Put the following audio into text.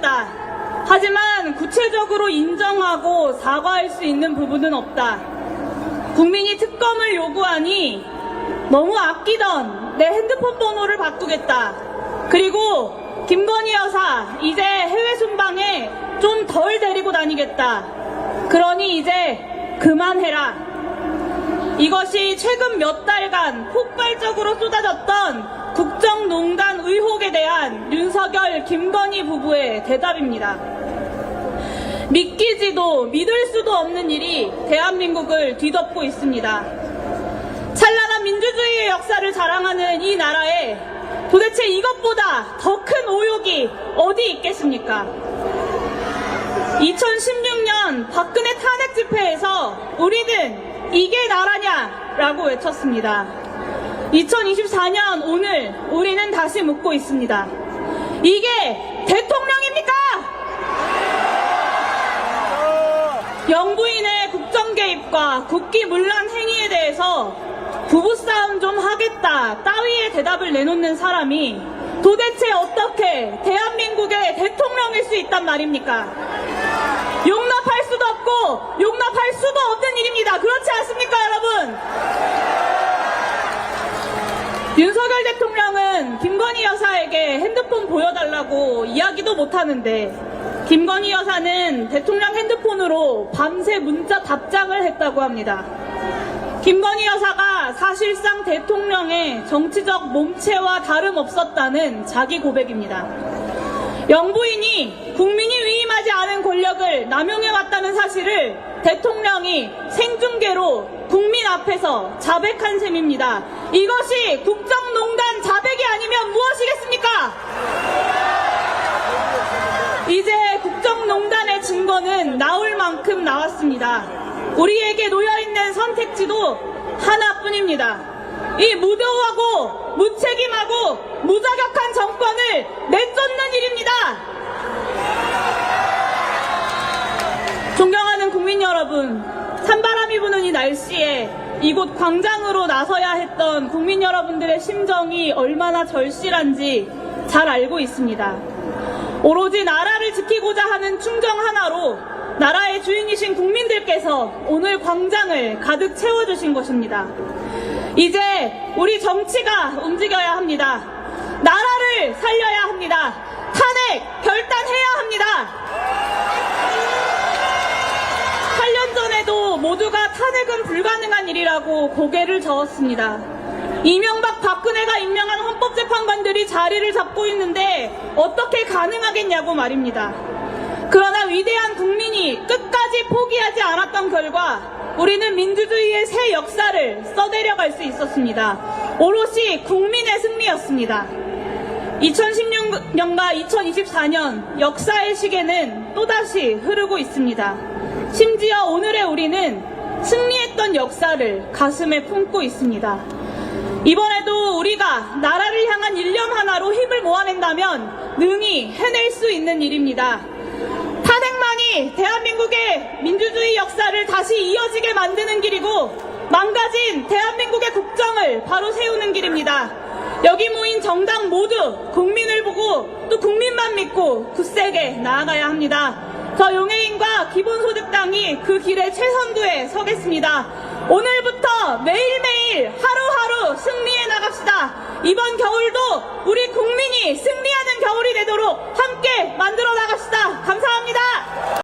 인정했다. 하지만 구체적으로 인정하고 사과할 수 있는 부분은 없다. 국민이 특검을 요구하니 너무 아끼던 내 핸드폰 번호를 바꾸겠다. 그리고 김건희 여사 이제 해외 순방에 좀 덜 데리고 다니겠다. 그러니 이제 그만해라. 이것이 최근 몇 달간 폭발적으로 쏟아졌던 국정농단 의혹 에 대한 윤석열, 김건희 부부의 대답입니다. 믿기지도 믿을 수도 없는 일이 대한민국을 뒤덮고 있습니다. 찬란한 민주주의의 역사를 자랑하는 이 나라에 도대체 이것보다 더 큰 오욕이 어디 있겠습니까? 2016년 박근혜 탄핵 집회에서 우리는 이게 나라냐? 라고 외쳤습니다. 2024년 오늘 우리는 다시 묻고 있습니다. 이게 대통령입니까? 영부인의 국정 개입과 국기 문란 행위에 대해서 부부싸움 좀 하겠다 따위의 대답을 내놓는 사람이 도대체 어떻게 대한민국의 대통령일 수 있단 말입니까? 용납할 수도 없고 용납할 수도 없는 일입니다. 그렇지 않습니까, 여러분? 윤석열 대통령은 김건희 여사에게 핸드폰 보여달라고 이야기도 못하는데 김건희 여사는 대통령 핸드폰으로 밤새 문자 답장을 했다고 합니다. 김건희 여사가 사실상 대통령의 정치적 몸체와 다름없었다는 자기 고백입니다. 영부인이 국민이 위임하지 않은 권력을 남용해왔다는 사실을 대통령이 생중계로 국민 앞에서 자백한 셈입니다. 이것이 국정농단 자백이 아니면 무엇이겠습니까? 이제 국정농단의 증거는 나올 만큼 나왔습니다. 우리에게 놓여있는 선택지도 하나뿐입니다. 이 무도하고 무책임하고 무자격한 정권을 내쫓는 일입니다. 날씨에 이곳 광장으로 나서야 했던 국민 여러분들의 심정이 얼마나 절실한지 잘 알고 있습니다. 오로지 나라를 지키고자 하는 충정 하나로 나라의 주인이신 국민들께서 오늘 광장을 가득 채워주신 것입니다. 이제 우리 정치가 움직여야 합니다. 나라를 살려야 합니다. 탄핵 결단해야 합니다. 8년 전에도 모두가 탄핵은 일이라고 고개를 저었습니다. 이명박 박근혜가 임명한 헌법재판관들이 자리를 잡고 있는데 어떻게 가능하겠냐고 말입니다. 그러나 위대한 국민이 끝까지 포기하지 않았던 결과 우리는 민주주의의 새 역사를 써내려갈 수 있었습니다. 오롯이 국민의 승리였습니다. 2016년과 2024년 역사의 시계는 또다시 흐르고 있습니다. 심지어 오늘의 우리는 승리했던 역사를 가슴에 품고 있습니다. 이번에도 우리가 나라를 향한 일념 하나로 힘을 모아낸다면 능히 해낼 수 있는 일입니다. 탄핵만이 대한민국의 민주주의 역사를 다시 이어지게 만드는 길이고 망가진 대한민국의 국정을 바로 세우는 길입니다. 여기 모인 정당 모두 국민을 보고 또 국민만 믿고 굳세게 나아가야 합니다. 저 용해 인권 소득당이 그 길의 최선두에 서겠습니다. 오늘부터 매일매일 하루하루 승리해 나갑시다. 이번 겨울도 우리 국민이 승리하는 겨울이 되도록 함께 만들어 나갑시다.